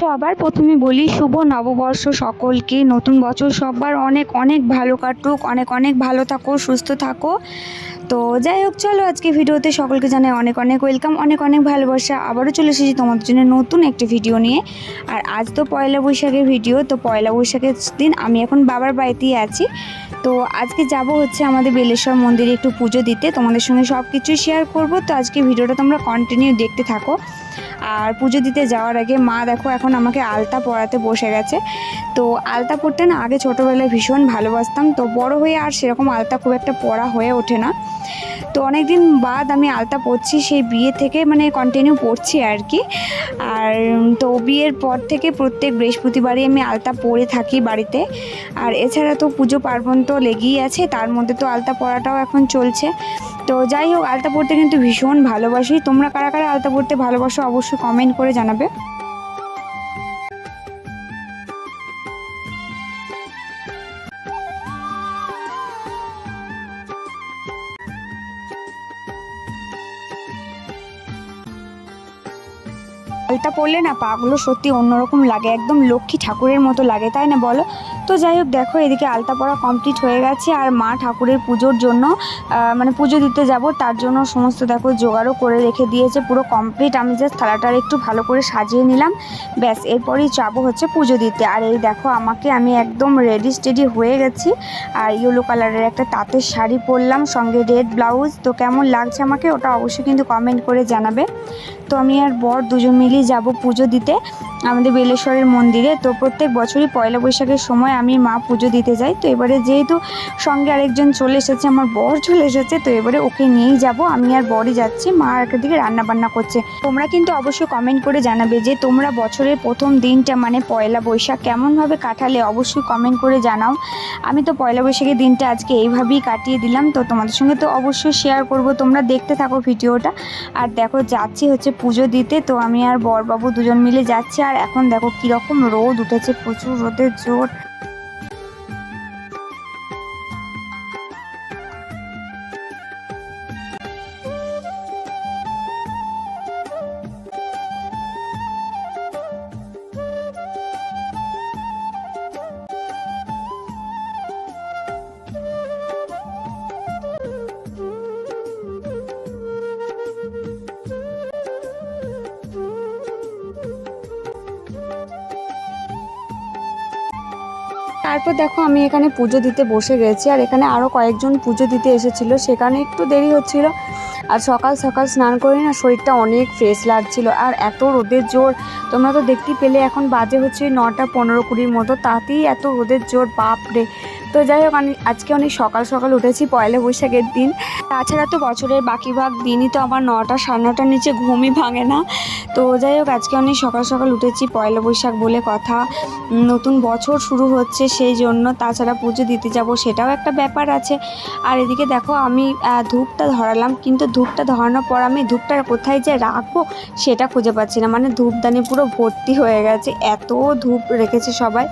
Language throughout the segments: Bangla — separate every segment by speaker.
Speaker 1: সবার প্রথমে বলি, শুভ নববর্ষ সকলকে। নতুন বছর সবার অনেক অনেক ভালো কাটুক, অনেক অনেক ভালো থাকো, সুস্থ থাকো। তো যাই হোক, চলো আজকে ভিডিওতে সকলকে জানাই অনেক অনেক ওয়েলকাম অনেক অনেক ভালোবাসা। আবারও চলে এসেছি তোমাদের জন্য নতুন একটি ভিডিও নিয়ে। আর আজ তো পয়লা বৈশাখের ভিডিও তো পয়লা বৈশাখের দিন আমি এখন বাবার বাড়িতেই আছি। তো আজকে যাব হচ্ছে আমাদের বেলেশ্বর মন্দিরে একটু পুজো দিতে। তোমাদের সঙ্গে সব কিছুই শেয়ার করব। তো আজকে ভিডিওটা তোমরা কন্টিনিউ দেখতে থাকো। আর পুজো দিতে যাওয়ার আগে মা দেখো এখন আমাকে আলতা পরাতে বসে গেছে। তো আলতা পরতে না আগে ছোটোবেলায় ভীষণ ভালোবাসতাম। তো বড় হয়ে আর সেরকম আলতা খুব একটা পরা হয়ে ওঠে না। তো অনেক দিন বাদ আমি আলতা পরছি, সেই বিয়ে থেকে মানে কন্টিনিউ পড়ছি আর কি আর তো বিয়ের পর থেকে প্রত্যেক বৃহস্পতিবারই আমি আলতা পরে থাকি বাড়িতে। আর এছাড়া তো পুজো পার্বণ তো লেগেই আছে, তার মধ্যে তো আলতা পরাটাও এখন চলছে। তো যাই হোক, আলতা পড়তে কিন্তু ভীষণ ভালোবাসি। তোমরা কারা কারা আলতা পড়তে ভালোবাসো অবশ্যই কমেন্ট করে জানাবে। আলতা পড়লে না পাগুলো সত্যি অন্যরকম লাগে, একদম লক্ষ্মী ঠাকুরের মতো লাগে, তাই না বলো? তো যাই হোক, দেখো, এদিকে আলতা পড়া কমপ্লিট হয়ে গেছে আর মা ঠাকুরের পুজোর জন্য মানে পুজো দিতে যাব, তার জন্য সমস্ত, দেখো, জোগাড়ও করে রেখে দিয়েছে, পুরো কমপ্লিট আমি জাস্ট থালাটার একটু ভালো করে সাজিয়ে নিলাম। ব্যাস, এরপরই যাব হচ্ছে পুজো দিতে। আর এই দেখো, আমাকে আমি একদম রেডি স্টেডি হয়ে গেছি। আর ইয়েলো কালারের একটা তাঁতের শাড়ি পরলাম, সঙ্গে রেড ব্লাউজ তো কেমন লাগছে আমাকে ওটা অবশ্যই কিন্তু কমেন্ট করে জানাবে। তো আমি আর বর দুজন মিলেই যাব পুজো দিতে। আমাদের বেলেশ্বরের মন্দিরে। তো প্রত্যেক বছরই পয়লা বৈশাখের সময় আমি মা পুজো দিতে যাই। তো এবারে যেহেতু সঙ্গে আরেকজন চলে এসেছে, আমার বর চলে এসেছে, তো এবারে ওকে নিয়েই যাব। আমি আর বরই যাচ্ছি, মা আর দিকে রান্না বান্না করছে। তোমরা কিন্তু অবশ্যই কমেন্ট করে জানাবে যে তোমরা বছরের প্রথম দিনটা মানে পয়লা বৈশাখ কেমনভাবে কাটালে অবশ্যই কমেন্ট করে জানাও। আমি তো পয়লা বৈশাখের দিনটা আজকে এইভাবেই কাটিয়ে দিলাম, তো তোমাদের সঙ্গে তো অবশ্যই শেয়ার করব। তোমরা দেখতে থাকো ভিডিওটা। আর দেখো যাচ্ছি হচ্ছে পুজো দিতে, তো আমি আর বরবাবু দুজন মিলে যাচ্ছি। আর এখন দেখো কীরকম রোদ উঠেছে, প্রচুর রোদের জোর। তারপর দেখো আমি এখানে পুজো দিতে বসে গেছি আর এখানে আরও কয়েকজন পুজো দিতে এসেছিল। সেখানে একটু দেরি হচ্ছিল। আর সকাল সকাল স্নান করে না শরীরটা অনেক ফ্রেশ লাগছিল। আর এত রোদের জোর, তোমরা তো দেখতেই পেলে এখন বাজে হচ্ছে নটা পনেরো কুড়ির মতো, তাতেই এত রোদের জোর বাপ রে তো যাই হোক, আমি আজকে অনেক সকাল সকাল উঠেছি পয়লা বৈশাখের দিন। তাছাড়া তো বছরের বাকি ভাগ দিনই তো আমার নটা, সাড়ে নটার নিচে ঘুমই ভাঙে না। তো যাই হোক, আজকে অনেক সকাল সকাল উঠেছি পয়লা বৈশাখ বলে কথা। নতুন বছর শুরু হচ্ছে সেই জন্য, তাছাড়া পুজো দিতে যাব সেটাও একটা ব্যাপার আছে। আর এদিকে দেখো, আমি ধূপটা ধরালাম, কিন্তু ধূপটা ধরানোর পর আমি ধূপটা কোথায় যে রাখব সেটা খুঁজে পাচ্ছি না। মানে ধূপদানি পুরো ভর্তি হয়ে গেছে। এত ধূপ রেখেছে সবাই।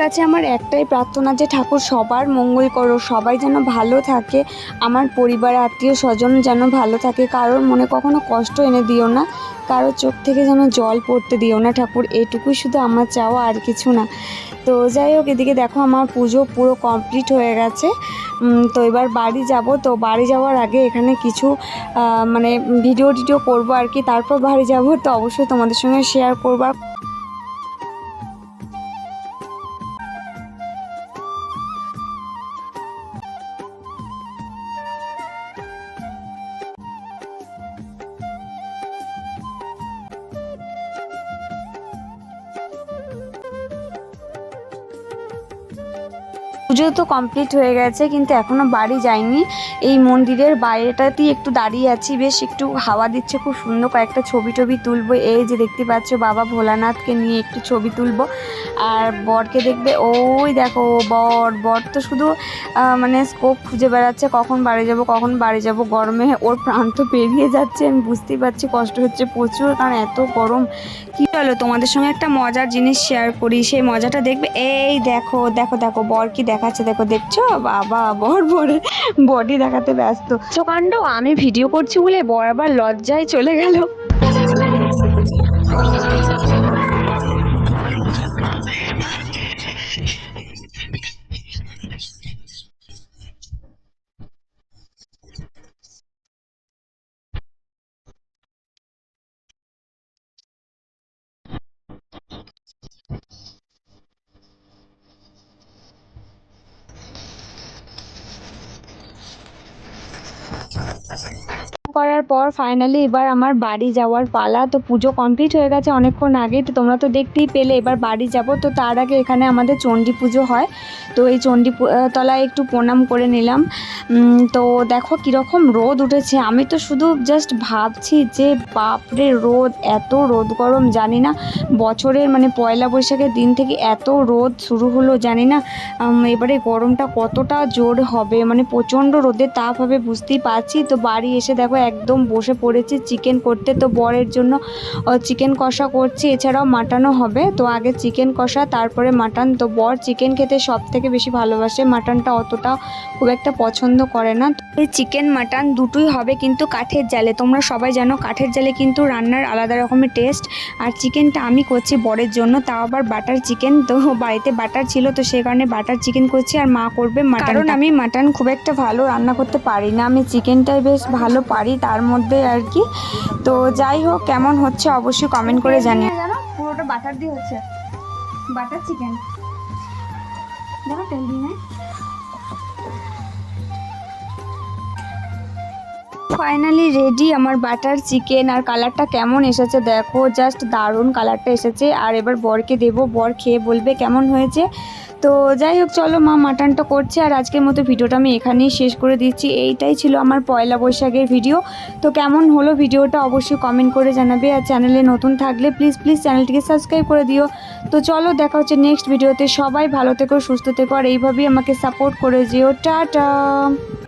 Speaker 1: কাছে আমার একটাই প্রার্থনা যে ঠাকুর সবার মঙ্গল করো, সবাই যেন ভালো থাকে, আমার পরিবার, আত্মীয় স্বজন যেন ভালো থাকে, কারোর মনে কখনো কষ্ট এনে দিও না, কারোর চোখ থেকে যেন জল পড়তে দিও না ঠাকুর, এটুকুই শুধু আমার চাওয়া আর কিছু না। তো যাই হোক, এদিকে দেখো আমার পুজো পুরো কমপ্লিট হয়ে গেছে। তো এবার বাড়ি যাব, তো বাড়ি যাওয়ার আগে এখানে কিছু মানে ভিডিও টিডিও করব আর কি, তারপর বাড়ি যাব, তো অবশ্যই তোমাদের সঙ্গে শেয়ার করব। পুজো তো কমপ্লিট হয়ে গেছে, কিন্তু এখনও বাড়ি যাইনি। এই মন্দিরের বাইরেটাতেই একটু দাঁড়িয়ে আছি, বেশ একটু হাওয়া দিচ্ছে, খুব সুন্দর কয়েকটা ছবি টবি তুলবো। এই যে দেখতে পাচ্ছ, বাবা ভোলানাথকে নিয়ে একটু ছবি তুলবো। আর বরকে দেখবে, ওই দেখো, বর বর তো শুধু মানে স্কোপ খুঁজে বেড়াচ্ছে, কখন বাড়ি যাব, কখন বাড়ি যাব। গরমে ওর প্রান্ত পেরিয়ে যাচ্ছে, আমি বুঝতেই পারছি, কষ্ট হচ্ছে প্রচুর, কারণ এত গরম। কি চলো তোমাদের সঙ্গে একটা মজার জিনিস শেয়ার করি, সেই মজাটা দেখবে, এই দেখো দেখো দেখো, বর কি দেখাচ্ছে, দেখো, দেখছ? বাবা, বর, বরে, বডি দেখাতে ব্যস্ত। কাণ্ড আমি ভিডিও করছি বলে বর আবার লজ্জায় চলে গেল। করা করার পর ফাইনালি এবার আমার বাড়ি যাওয়ার পালা। তো পুজো কমপ্লিট হয়ে গেছে অনেকক্ষণ আগে। তো তোমরা তো দেখতেই পেলে, এবার বাড়ি যাব। তো তার আগে এখানে আমাদের চণ্ডী পুজো হয়। তো এই চণ্ডী তলায় একটু প্রণাম করে নিলাম। তো দেখো কীরকম রোদ উঠেছে। আমি তো শুধু জাস্ট ভাবছি যে, বাপরে, রোদ, এত রোদ গরম, জানি না বছরের মানে পয়লা বৈশাখের দিন থেকে এত রোদ শুরু হলো, জানি না। এবারে গরমটা কতটা জোর হবে? মানে প্রচণ্ড রোদের তাপ হবে, বুঝতেই পারছি। তো বাড়ি এসে দেখো একদম বসে পড়েছি চিকেন করতে। তো বরের জন্য চিকেন কষা করছি, এছাড়াও মাটনও হবে। তো আগে চিকেন কষা, তারপরে মাটন। তো বর চিকেন খেতে সব থেকে বেশি ভালোবাসে। মাটনটা অতটা খুব একটা পছন্দ করে না। এই চিকেন, মাটন দুটোই হবে কিন্তু কাঠের জালে। তোমরা সবাই জানো কাঠের জালে কিন্তু রান্নার আলাদা রকমের টেস্ট আর চিকেনটা আমি করছি বরের জন্য, তাও আবার বাটার চিকেন। তো বাড়িতে বাটার ছিল, তো সে কারণে বাটার চিকেন করছি, আর মা করবে মাটন কারণ আমি মাটন খুব একটা ভালো রান্না করতে পারি না। আমি চিকেনটাই বেশ ভালো পারি, তার মধ্যে আর কি। তো যাই হোক কেমন হচ্ছে অবশ্যই কমেন্ট করে জানি জানো পুরোটা বাটার দিয়ে হচ্ছে। বাটার চিকেন দেখো তেল দিয়ে ফাইনালি রেডি আমার বাটার চিকেন আর কালারটা কেমন এসেছে দেখো জাস্ট দারুণ কালারটা এসেছে। আর এবার বরকে দেবো বর খেয়ে বলবে কেমন হয়েছে। তো যাই হোক, চলো মা মাটনটা করছে আর আজকের মতো ভিডিওটা আমি এখানেই শেষ করে দিচ্ছি। এইটাই ছিল আমার পয়লা বৈশাখের ভিডিও। তো কেমন হলো ভিডিওটা অবশ্যই কমেন্ট করে জানাবে আর চ্যানেলে নতুন থাকলে প্লিজ প্লিজ চ্যানেলটিকে সাবস্ক্রাইব করে দিও। তো চলো দেখা হচ্ছে নেক্সট ভিডিওতে সবাই ভালো থেকো, সুস্থ থেকো আর এইভাবেই আমাকে সাপোর্ট করে যেও। টাটা!